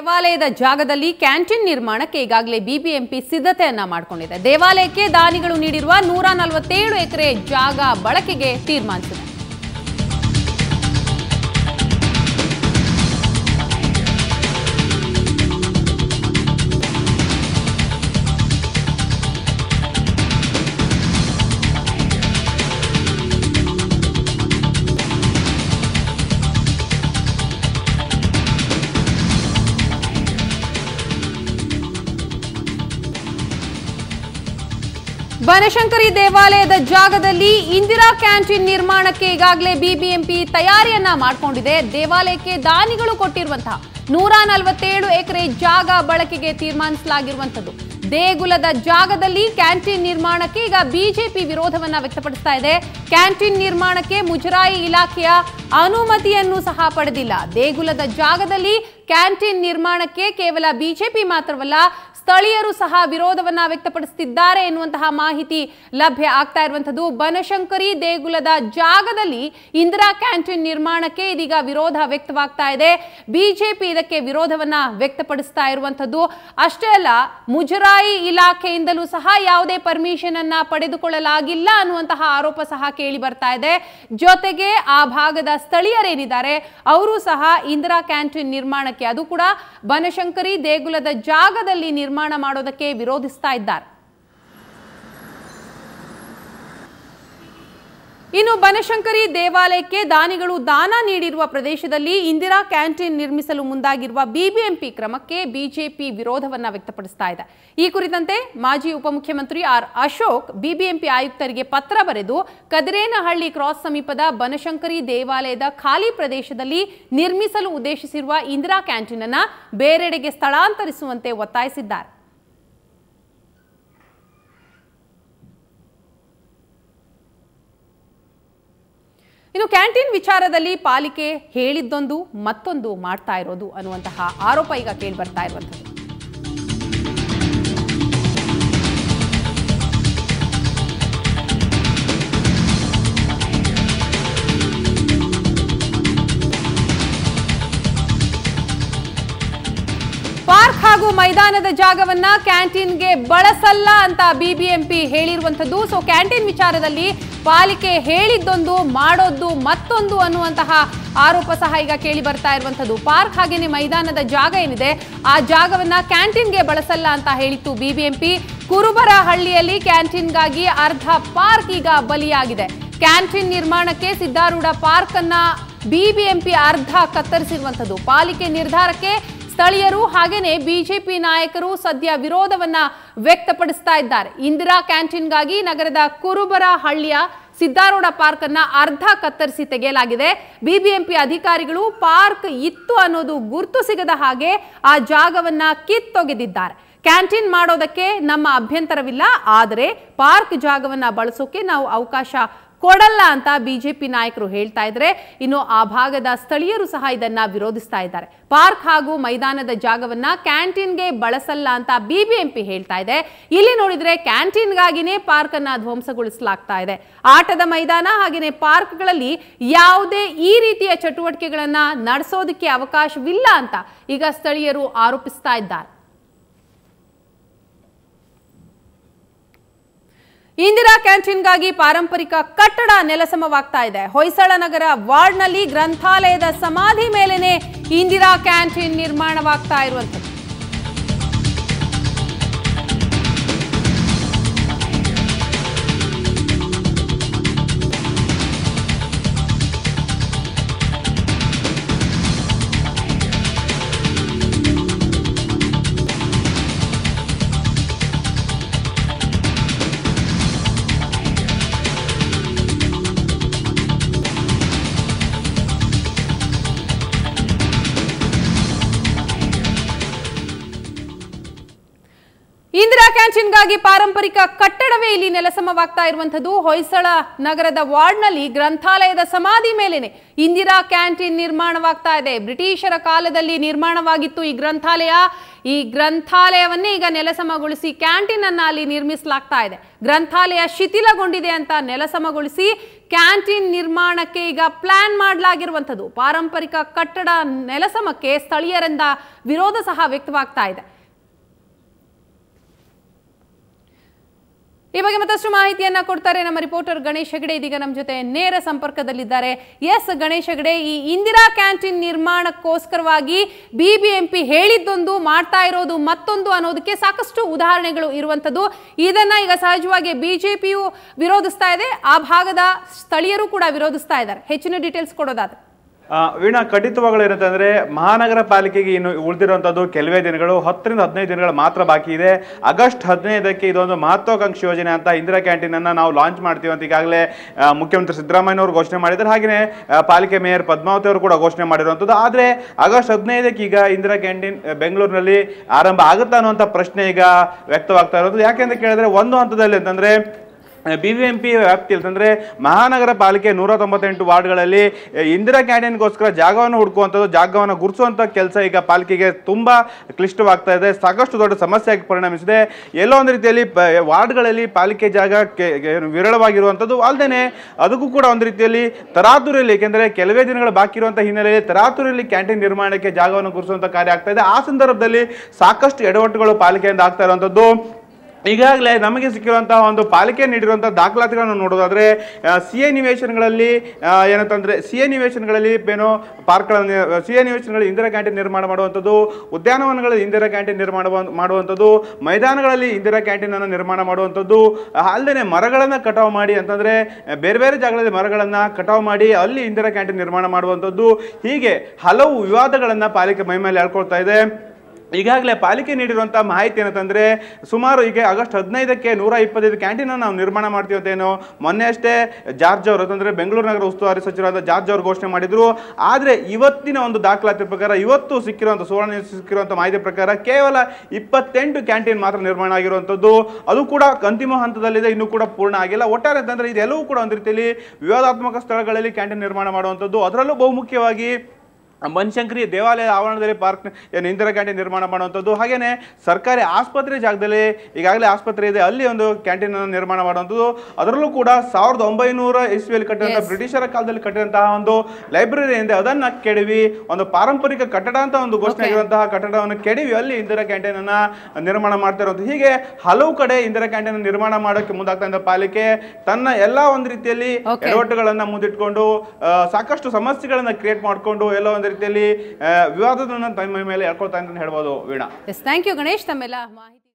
ದೇವಾಲಯದ ಜಾಗದಲ್ಲಿ ಕ್ಯಾಂಟೀನ್ ನಿರ್ಮಾಣಕ್ಕೆ ಈಗಾಗಲೇ ಬಿಬಿಎಂಪಿ ಸಿದ್ಧತೆಯನ್ನ ಮಾಡಿಕೊಂಡಿದೆ. ದೇವಾಲಯಕ್ಕೆ ದಾನಿಗಳು ನೀಡಿರುವ ನೂರ ನಲವತ್ತೇಳು ಎಕರೆ ಜಾಗ ಬಳಕೆಗೆ ತೀರ್ಮಾನಿಸಿದೆ. ಬನಶಂಕರಿ ದೇವಾಲಯದ ಜಾಗದಲ್ಲಿ ಇಂದಿರಾ ಕ್ಯಾಂಟೀನ್ ನಿರ್ಮಾಣಕ್ಕೆ ಈಗಾಗಲೇ ಬಿಬಿಎಂಪಿ ತಯಾರಿಯನ್ನ ಮಾಡಿಕೊಂಡಿದೆ. ದೇವಾಲಯಕ್ಕೆ ದಾನಿಗಳು ಕೊಟ್ಟಿರುವಂತಹ ನೂರ ನಲವತ್ತೇಳು ಎಕರೆ ಜಾಗ ಬಳಕೆಗೆ ತೀರ್ಮಾನಿಸಲಾಗಿರುವಂಥದ್ದು. ದೇಗುಲದ ಜಾಗದಲ್ಲಿ ಕ್ಯಾಂಟೀನ್ ನಿರ್ಮಾಣಕ್ಕೆ ಈಗ ಬಿಜೆಪಿ ವಿರೋಧವನ್ನ ವ್ಯಕ್ತಪಡಿಸ್ತಾ ಇದೆ. ಕ್ಯಾಂಟೀನ್ ನಿರ್ಮಾಣಕ್ಕೆ ಮುಜರಾಯಿ ಇಲಾಖೆಯ ಅನುಮತಿಯನ್ನು ಸಹ ಪಡೆದಿಲ್ಲ. ದೇಗುಲದ ಜಾಗದಲ್ಲಿ ಕ್ಯಾಂಟೀನ್ ನಿರ್ಮಾಣಕ್ಕೆ ಕೇವಲ ಬಿಜೆಪಿ ಮಾತ್ರವಲ್ಲ, ಸ್ಥಳೀಯರು ಸಹ ವಿರೋಧವನ್ನ ವ್ಯಕ್ತಪಡಿಸುತ್ತಿದ್ದಾರೆ ಎನ್ನುವಂತಹ ಮಾಹಿತಿ ಲಭ್ಯ ಆಗ್ತಾ ಇರುವಂತದ್ದು ಬನಶಂಕರಿ ದೇಗುಲದ ಜಾಗದಲ್ಲಿ ಇಂದಿರಾ ಕ್ಯಾಂಟೀನ್ ನಿರ್ಮಾಣಕ್ಕೆ ಇದೀಗ ವಿರೋಧ ವ್ಯಕ್ತವಾಗ್ತಾ ಇದೆ. ಬಿಜೆಪಿ ಇದಕ್ಕೆ ವಿರೋಧವನ್ನ ವ್ಯಕ್ತಪಡಿಸ್ತಾ ಇರುವಂತದ್ದು ಅಷ್ಟೇ ಅಲ್ಲ, ಮುಜರಾಯಿ ಇಲಾಖೆಯಿಂದಲೂ ಸಹ ಯಾವುದೇ ಪರ್ಮಿಷನ್ ಅನ್ನ ಪಡೆದುಕೊಳ್ಳಲಾಗಿಲ್ಲ ಅನ್ನುವಂತಹ ಆರೋಪ ಸಹ ಕೇಳಿ ಬರ್ತಾ ಇದೆ. ಜೊತೆಗೆ ಆ ಭಾಗದ ಸ್ಥಳೀಯರೇನಿದ್ದಾರೆ, ಅವರು ಸಹ ಇಂದಿರಾ ಕ್ಯಾಂಟೀನ್ ನಿರ್ಮಾಣಕ್ಕೆ. ಅದು ಕೂಡ ಬನಶಂಕರಿ ದೇಗುಲದ ಜಾಗದಲ್ಲಿ ನಿರ್ಮಾಣ ಮಾಡೋದಕ್ಕೆ ವಿರೋಧಿಸ್ತಾ ಇದ್ದಾರೆ. ಇನ್ನು ಬನಶಂಕರಿ ದೇವಾಲಯಕ್ಕೆ ದಾನಿಗಳು ದಾನ ನೀಡಿರುವ ಪ್ರದೇಶದಲ್ಲಿ ಇಂದಿರಾ ಕ್ಯಾಂಟೀನ್ ನಿರ್ಮಿಸಲು ಮುಂದಾಗಿರುವ ಬಿಬಿಎಂಪಿ ಕ್ರಮಕ್ಕೆ ಬಿಜೆಪಿ ವಿರೋಧವನ್ನ ವ್ಯಕ್ತಪಡಿಸ್ತಾ ಇದೆ. ಈ ಕುರಿತಂತೆ ಮಾಜಿ ಉಪಮುಖ್ಯಮಂತ್ರಿ ಆರ್ ಅಶೋಕ್, ಬಿಬಿಎಂಪಿ ಆಯುಕ್ತರಿಗೆ ಪತ್ರ ಬರೆದು ಕದಿರೇನಹಳ್ಳಿ ಕ್ರಾಸ್ ಸಮೀಪದ ಬನಶಂಕರಿ ದೇವಾಲಯದ ಖಾಲಿ ಪ್ರದೇಶದಲ್ಲಿ ನಿರ್ಮಿಸಲು ಉದ್ದೇಶಿಸಿರುವ ಇಂದಿರಾ ಕ್ಯಾಂಟೀನ್ ಅನ್ನ ಬೇರೆಡೆಗೆ ಸ್ಥಳಾಂತರಿಸುವಂತೆ ಒತ್ತಾಯಿಸಿದ್ದಾರೆ. ಇನ್ನು ಕ್ಯಾಂಟೀನ್ ವಿಚಾರದಲ್ಲಿ ಪಾಲಿಕೆ ಹೇಳಿದ್ದೊಂದು ಮತ್ತೊಂದು ಮಾಡ್ತಾ ಇರೋದು ಅನ್ನುವಂತಹ ಆರೋಪ ಈಗ ಕೇಳಿ ಬರ್ತಾ ಇರುವಂಥದ್ದು. ಪಾರ್ಕ್ ಹಾಗೂ ಮೈದಾನದ ಜಾಗವನ್ನ ಕ್ಯಾಂಟೀನ್ಗೆ ಬಳಸಲ್ಲ ಅಂತ ಬಿಬಿಎಂಪಿ ಹೇಳಿರುವಂಥದ್ದು. ಸೊ ಕ್ಯಾಂಟೀನ್ ವಿಚಾರದಲ್ಲಿ ಪಾಲಿಕೆ ಹೇಳಿದ್ದೊಂದು ಮಾಡೋದು ಮತ್ತೊಂದು ಅನ್ನುವಂತಹ ಆರೋಪ ಸಹ ಈಗ ಕೇಳಿ ಬರ್ತಾ ಇರುವಂಥದ್ದು. ಪಾರ್ಕ್ ಹಾಗೇನೆ ಮೈದಾನದ ಜಾಗ ಏನಿದೆ, ಆ ಜಾಗವನ್ನ ಕ್ಯಾಂಟೀನ್ಗೆ ಬಳಸಲ್ಲ ಅಂತ ಹೇಳಿತ್ತು ಬಿಬಿಎಂಪಿ. ಕುರುಬರ ಹಳ್ಳಿಯಲ್ಲಿ ಕ್ಯಾಂಟೀನ್ಗಾಗಿ ಅರ್ಧ ಪಾರ್ಕ್ ಈಗ ಬಲಿಯಾಗಿದೆ. ಕ್ಯಾಂಟೀನ್ ನಿರ್ಮಾಣಕ್ಕೆ ಸಿದ್ದಾರೂಢ ಪಾರ್ಕ್ ಅನ್ನ ಬಿಬಿಎಂಪಿ ಅರ್ಧ ಕತ್ತರಿಸಿರುವಂಥದ್ದು. ಪಾಲಿಕೆ ನಿರ್ಧಾರಕ್ಕೆ ಸ್ಥಳೀಯರು ಹಾಗೇನೆ ಬಿಜೆಪಿ ನಾಯಕರು ಸದ್ಯ ವಿರೋಧವನ್ನ ವ್ಯಕ್ತಪಡಿಸ್ತಾ ಇದ್ದಾರೆ. ಇಂದಿರಾ ಕ್ಯಾಂಟೀನ್ಗಾಗಿ ನಗರದ ಕುರುಬರ ಹಳ್ಳಿಯ ಸಿದ್ದಾರೂಢ ಪಾರ್ಕ್ ಅನ್ನ ಅರ್ಧ ಕತ್ತರಿಸಿ ತೆಗೆಯಲಾಗಿದೆ. ಬಿಬಿಎಂಪಿ ಅಧಿಕಾರಿಗಳು ಪಾರ್ಕ್ ಇತ್ತು ಅನ್ನೋದು ಗುರ್ತು ಸಿಗದ ಹಾಗೆ ಆ ಜಾಗವನ್ನ ಕಿತ್ತೊಗೆದಿದ್ದಾರೆ. ಕ್ಯಾಂಟೀನ್ ಮಾಡೋದಕ್ಕೆ ನಮ್ಮ ಅಭ್ಯಂತರವಿಲ್ಲ, ಆದರೆ ಪಾರ್ಕ್ ಜಾಗವನ್ನ ಬಳಸೋಕೆ ನಾವು ಅವಕಾಶ ಕೊಡಲ್ಲ ಅಂತ ಬಿಜೆಪಿ ನಾಯಕರು ಹೇಳ್ತಾ ಇದ್ರೆ ಇನ್ನು ಆ ಭಾಗದ ಸ್ಥಳೀಯರು ಸಹ ಇದನ್ನ ವಿರೋಧಿಸ್ತಾ ಇದ್ದಾರೆ. ಪಾರ್ಕ್ ಹಾಗೂ ಮೈದಾನದ ಜಾಗವನ್ನ ಕ್ಯಾಂಟೀನ್ಗೆ ಬಳಸಲ್ಲ ಅಂತ ಬಿಬಿಎಂಪಿ ಹೇಳ್ತಾ ಇದೆ. ಇಲ್ಲಿ ನೋಡಿದ್ರೆ ಕ್ಯಾಂಟೀನ್ಗಾಗಿನೇ ಪಾರ್ಕ್ ಅನ್ನ ಧ್ವಂಸಗೊಳಿಸಲಾಗ್ತಾ ಇದೆ. ಆಟದ ಮೈದಾನ ಹಾಗೆಯೇ ಪಾರ್ಕ್ಗಳಲ್ಲಿ ಯಾವುದೇ ಈ ರೀತಿಯ ಚಟುವಟಿಕೆಗಳನ್ನ ನಡೆಸೋದಕ್ಕೆ ಅವಕಾಶವಿಲ್ಲ ಅಂತ ಈಗ ಸ್ಥಳೀಯರು ಆರೋಪಿಸ್ತಾ ಇದ್ದಾರೆ. ಇಂದಿರಾ ಕ್ಯಾಂಟೀನ್ಗಾಗಿ ಪಾರಂಪರಿಕ ಕಟ್ಟಡ ನೆಲಸಮವಾಗ್ತಾ ಇದೆ. ಹೊಯ್ಸಳ ನಗರ ವಾರ್ಡ್ನಲ್ಲಿ ಗ್ರಂಥಾಲಯದ ಸಮಾಧಿ ಮೇಲೇನೆ ಇಂದಿರಾ ಕ್ಯಾಂಟೀನ್ ನಿರ್ಮಾಣವಾಗ್ತಾ ಇರುವಂಥದ್ದು. ಇಂದಿರಾ ಕ್ಯಾಂಟೀನ್ಗಾಗಿ ಪಾರಂಪರಿಕ ಕಟ್ಟಡವೇ ಇಲ್ಲಿ ನೆಲಸಮವಾಗ್ತಾ ಇರುವಂಥದ್ದು. ಹೊಯ್ಸಳ ನಗರದ ವಾರ್ಡ್ನಲ್ಲಿ ಗ್ರಂಥಾಲಯದ ಸಮಾಧಿ ಮೇಲೇನೆ ಇಂದಿರಾ ಕ್ಯಾಂಟೀನ್ ನಿರ್ಮಾಣವಾಗ್ತಾ ಇದೆ. ಬ್ರಿಟಿಷರ ಕಾಲದಲ್ಲಿ ನಿರ್ಮಾಣವಾಗಿತ್ತು ಈ ಗ್ರಂಥಾಲಯ. ಈ ಗ್ರಂಥಾಲಯವನ್ನೇ ಈಗ ನೆಲಸಮಗೊಳಿಸಿ ಕ್ಯಾಂಟೀನ್ ಅನ್ನ ಅಲ್ಲಿ ನಿರ್ಮಿಸಲಾಗ್ತಾ ಇದೆ. ಗ್ರಂಥಾಲಯ ಶಿಥಿಲಗೊಂಡಿದೆ ಅಂತ ನೆಲಸಮಗೊಳಿಸಿ ಕ್ಯಾಂಟೀನ್ ನಿರ್ಮಾಣಕ್ಕೆ ಈಗ ಪ್ಲಾನ್ ಮಾಡಲಾಗಿರುವಂಥದ್ದು. ಪಾರಂಪರಿಕ ಕಟ್ಟಡ ನೆಲಸಮಕ್ಕೆ ಸ್ಥಳೀಯರಿಂದ ವಿರೋಧ ಸಹ ವ್ಯಕ್ತವಾಗ್ತಾ ಇದೆ. ಈ ಬಗ್ಗೆ ಮತ್ತಷ್ಟು ಮಾಹಿತಿಯನ್ನ ಕೊಡ್ತಾರೆ ನಮ್ಮ ರಿಪೋರ್ಟರ್ ಗಣೇಶ್ ಹೆಗಡೆ. ಇದೀಗ ನಮ್ಮ ಜೊತೆ ನೇರ ಸಂಪರ್ಕದಲ್ಲಿದ್ದಾರೆ. ಎಸ್, ಗಣೇಶ್ ಹೆಗಡೆ, ಈ ಇಂದಿರಾ ಕ್ಯಾಂಟೀನ್ ನಿರ್ಮಾಣಕ್ಕೋಸ್ಕರವಾಗಿ ಬಿಬಿಎಂಪಿ ಹೇಳಿದ್ದೊಂದು, ಮಾಡ್ತಾ ಇರೋದು ಮತ್ತೊಂದು ಅನ್ನೋದಕ್ಕೆ ಸಾಕಷ್ಟು ಉದಾಹರಣೆಗಳು ಇರುವಂತದ್ದು ಇದನ್ನ ಈಗ ಸಹಜವಾಗಿ ಬಿಜೆಪಿಯು ವಿರೋಧಿಸ್ತಾ ಇದೆ. ಆ ಭಾಗದ ಸ್ಥಳೀಯರು ಕೂಡ ವಿರೋಧಿಸ್ತಾ ಇದ್ದಾರೆ. ಹೆಚ್ಚಿನ ಡೀಟೇಲ್ಸ್ ಕೊಡೋದಾದ್ರೆ. ವೀಣಾ, ಖಂಡಿತವಾಗಲು ಏನಂತ ಅಂದ್ರೆ ಮಹಾನಗರ ಪಾಲಿಕೆಗೆ ಇನ್ನು ಉಳಿದಿರುವಂತದ್ದು ಕೆಲವೇ ದಿನಗಳು, ಹತ್ತರಿಂದ ಹದಿನೈದು ದಿನಗಳು ಮಾತ್ರ ಬಾಕಿ ಇದೆ. ಆಗಸ್ಟ್ ಹದಿನೈದಕ್ಕೆ ಇದೊಂದು ಮಹತ್ವಾಕಾಂಕ್ಷಿ ಯೋಜನೆ ಅಂತ ಇಂದಿರಾ ಕ್ಯಾಂಟೀನ್ ಅನ್ನ ನಾವು ಲಾಂಚ್ ಮಾಡ್ತೀವಿ ಅಂತ ಈಗಾಗಲೇ ಮುಖ್ಯಮಂತ್ರಿ ಸಿದ್ದರಾಮಯ್ಯ ಅವರು ಘೋಷಣೆ ಮಾಡಿದ್ದಾರೆ. ಹಾಗೆಯೇ ಪಾಲಿಕೆ ಮೇಯರ್ ಪದ್ಮಾವತಿ ಅವರು ಕೂಡ ಘೋಷಣೆ ಮಾಡಿರುವಂಥದ್ದು ಆದ್ರೆ ಆಗಸ್ಟ್ ಹದಿನೈದಕ್ಕೆ ಈಗ ಇಂದಿರಾ ಕ್ಯಾಂಟೀನ್ ಬೆಂಗಳೂರಿನಲ್ಲಿ ಆರಂಭ ಆಗುತ್ತಾ ಅನ್ನುವಂಥ ಪ್ರಶ್ನೆ ಈಗ ವ್ಯಕ್ತವಾಗ್ತಾ ಇರೋದು ಯಾಕೆಂತ ಕೇಳಿದ್ರೆ, ಒಂದು ಹಂತದಲ್ಲಿ ಅಂತಂದ್ರೆ ಬಿ ವಿ ಎಂ ಪಿ ವ್ಯಾಪ್ತಿಯಲ್ಲಿ ಅಂದರೆ ಮಹಾನಗರ ಪಾಲಿಕೆ ನೂರ ತೊಂಬತ್ತೆಂಟು ವಾರ್ಡ್ಗಳಲ್ಲಿ ಇಂದಿರಾ ಕ್ಯಾಂಟೀನ್ಗೋಸ್ಕರ ಜಾಗವನ್ನು ಹುಡುಕುವಂಥದ್ದು, ಜಾಗವನ್ನು ಗುರುಸುವಂಥ ಕೆಲಸ ಈಗ ಪಾಲಿಕೆಗೆ ತುಂಬ ಕ್ಲಿಷ್ಟವಾಗ್ತಾ ಇದೆ. ಸಾಕಷ್ಟು ದೊಡ್ಡ ಸಮಸ್ಯೆಯಾಗಿ ಪರಿಣಮಿಸಿದೆ. ಎಲ್ಲೋ ಒಂದು ರೀತಿಯಲ್ಲಿ ವಾರ್ಡ್ಗಳಲ್ಲಿ ಪಾಲಿಕೆ ಜಾಗ ವಿರಳವಾಗಿರುವಂಥದ್ದು ಅಲ್ಲದೆ ಅದಕ್ಕೂ ಕೂಡ ಒಂದು ರೀತಿಯಲ್ಲಿ ತರಾತುರಿಯಲ್ಲಿ, ಏಕೆಂದರೆ ಕೆಲವೇ ದಿನಗಳು ಬಾಕಿ ಇರುವಂಥ ಹಿನ್ನೆಲೆಯಲ್ಲಿ ತರಾತುರಿಯಲ್ಲಿ ಕ್ಯಾಂಟೀನ್ ನಿರ್ಮಾಣಕ್ಕೆ ಜಾಗವನ್ನು ಗುರುಸುವಂಥ ಕಾರ್ಯ ಆಗ್ತಾ ಇದೆ. ಆ ಸಂದರ್ಭದಲ್ಲಿ ಸಾಕಷ್ಟು ಎಡವಟ್ಟುಗಳು ಪಾಲಿಕೆಯಿಂದ ಆಗ್ತಾ ಇರುವಂಥದ್ದು. ಈಗಾಗಲೇ ನಮಗೆ ಸಿಕ್ಕಿರುವಂತಹ ಒಂದು ಪಾಲಿಕೆ ನೀಡಿರುವಂತಹ ದಾಖಲಾತಿಗಳನ್ನು ನೋಡೋದಾದ್ರೆ ಸಿ ಎ ನಿವೇಶನಗಳಲ್ಲಿ ಏನಂತಂದ್ರೆ ಸಿ ಎ ನಿವೇಶನಗಳಲ್ಲಿ ಏನೋ ಪಾರ್ಕ್ಗಳನ್ನು ಸಿ ಎ ನಿವೇಶನಗಳಲ್ಲಿ ಇಂದಿರಾ ಕ್ಯಾಂಟೀನ್ ನಿರ್ಮಾಣ ಮಾಡುವಂಥದ್ದು, ಉದ್ಯಾನವನಗಳಲ್ಲಿ ಇಂದಿರಾ ಕ್ಯಾಂಟೀನ್ ನಿರ್ಮಾಣ ಮಾಡುವಂಥದ್ದು, ಮೈದಾನಗಳಲ್ಲಿ ಇಂದಿರಾ ಕ್ಯಾಂಟೀನ್ ಅನ್ನು ನಿರ್ಮಾಣ ಮಾಡುವಂಥದ್ದು, ಅಲ್ಲದೆ ಮರಗಳನ್ನು ಕಟಾವು ಮಾಡಿ ಅಂತಂದ್ರೆ, ಬೇರೆ ಬೇರೆ ಜಾಗಗಳಲ್ಲಿ ಮರಗಳನ್ನು ಕಟಾವು ಮಾಡಿ ಅಲ್ಲಿ ಇಂದಿರಾ ಕ್ಯಾಂಟೀನ್ ನಿರ್ಮಾಣ ಮಾಡುವಂಥದ್ದು, ಹೀಗೆ ಹಲವು ವಿವಾದಗಳನ್ನು ಪಾಲಿಕೆ ಮೈಮೇಲೆ ಹೇಳ್ಕೊಳ್ತಾ ಇದೆ. ಈಗಾಗಲೇ ಪಾಲಿಕೆ ನೀಡಿರುವಂಥ ಮಾಹಿತಿ ಏನಂತಂದರೆ ಸುಮಾರು ಈಗ ಆಗಸ್ಟ್ ಹದಿನೈದಕ್ಕೆ ನೂರ ಇಪ್ಪತ್ತೈದು ಕ್ಯಾಂಟೀನ್ ನಾವು ನಿರ್ಮಾಣ ಮಾಡ್ತೀವಿ ಮೊನ್ನೆಷ್ಟೇ ಮೊನ್ನೆ ಅಷ್ಟೇ ಜಾರ್ಜ್ ಅವರು ಅಂತಂದರೆ ಬೆಂಗಳೂರು ನಗರ ಉಸ್ತುವಾರಿ ಸಚಿವರಾದ ಜಾರ್ಜ್ ಅವರು ಘೋಷಣೆ ಮಾಡಿದ್ರು. ಆದರೆ ಇವತ್ತಿನ ಒಂದು ದಾಖಲಾತಿ ಪ್ರಕಾರ ಇವತ್ತು ಸಿಕ್ಕಿರುವಂಥ ಸುವರ್ಣ ಸಿಕ್ಕಿರುವಂಥ ಮಾಹಿತಿ ಪ್ರಕಾರ ಕೇವಲ ಇಪ್ಪತ್ತೆಂಟು ಕ್ಯಾಂಟೀನ್ ಮಾತ್ರ ನಿರ್ಮಾಣ ಆಗಿರುವಂಥದ್ದು ಅದು ಕೂಡ ಅಂತಿಮ ಹಂತದಲ್ಲಿದೆ, ಇನ್ನೂ ಕೂಡ ಪೂರ್ಣ ಆಗಿಲ್ಲ. ಒಟ್ಟಾರೆ ಅಂತಂದ್ರೆ ಇದೆಲ್ಲವೂ ಕೂಡ ಒಂದು ರೀತಿಯಲ್ಲಿ ವಿವಾದಾತ್ಮಕ ಸ್ಥಳಗಳಲ್ಲಿ ಕ್ಯಾಂಟೀನ್ ನಿರ್ಮಾಣ ಮಾಡುವಂಥದ್ದು ಅದರಲ್ಲೂ ಬಹುಮುಖ್ಯವಾಗಿ ಬನಶಂಕರಿ ದೇವಾಲಯದ ಆವರಣದಲ್ಲಿ ಪಾರ್ಕ್ ಏನು ಇಂದಿರಾ ಕ್ಯಾಂಟೀನ್ ನಿರ್ಮಾಣ ಮಾಡುವಂಥದ್ದು ಹಾಗೆಯೇ ಸರ್ಕಾರಿ ಆಸ್ಪತ್ರೆ ಜಾಗದಲ್ಲಿ ಈಗಾಗಲೇ ಆಸ್ಪತ್ರೆ ಇದೆ ಅಲ್ಲಿ ಒಂದು ಕ್ಯಾಂಟೀನ್ ಅನ್ನು ನಿರ್ಮಾಣ ಮಾಡುವಂಥದ್ದು. ಅದರಲ್ಲೂ ಕೂಡ ಸಾವಿರದ ಒಂಬೈನೂರ ಇಸ್ವಿಯಲ್ಲಿ ಕಟ್ಟಿದಂಥ ಬ್ರಿಟಿಷರ ಕಾಲದಲ್ಲಿ ಕಟ್ಟಿದಂತಹ ಒಂದು ಲೈಬ್ರರಿ ಇದೆ ಅದನ್ನು ಕೆಡವಿ ಒಂದು ಪಾರಂಪರಿಕ ಕಟ್ಟಡ ಅಂತ ಒಂದು ಘೋಷಣೆ. ಆಗಿರುವಂತಹ ಕಟ್ಟಡವನ್ನು ಕೆಡವಿ ಅಲ್ಲಿ ಇಂದಿರಾ ಕ್ಯಾಂಟೀನ್ ಅನ್ನ ನಿರ್ಮಾಣ ಮಾಡ್ತಾ ಇರುವಂಥದ್ದು. ಹೀಗೆ ಹಲವು ಕಡೆ ಇಂದಿರಾ ಕ್ಯಾಂಟೀನ್ ನಿರ್ಮಾಣ ಮಾಡೋಕೆ ಮುಂದಾಗ್ತಾ ಇದ್ದ ಪಾಲಿಕೆ ತನ್ನ ಎಲ್ಲ ಒಂದು ರೀತಿಯಲ್ಲಿ ಎಡವಟ್ಟುಗಳನ್ನ ಮುಂದಿಟ್ಕೊಂಡು ಸಾಕಷ್ಟು ಸಮಸ್ಯೆಗಳನ್ನು ಕ್ರಿಯೇಟ್ ಮಾಡಿಕೊಂಡು ಎಲ್ಲ ಒಂದು ರೀತಿಯಲ್ಲಿ ವಿವಾದದ ತಮ್ಮ ಮೇಲೆ ಹೇಳ್ಕೊಳ್ತಾ ಅಂತ ಹೇಳ್ಬೋದು ವೀಣಾ. Thank you Ganesh. ತಮ್ಮೆಲ್ಲ ಮಾಹಿತಿ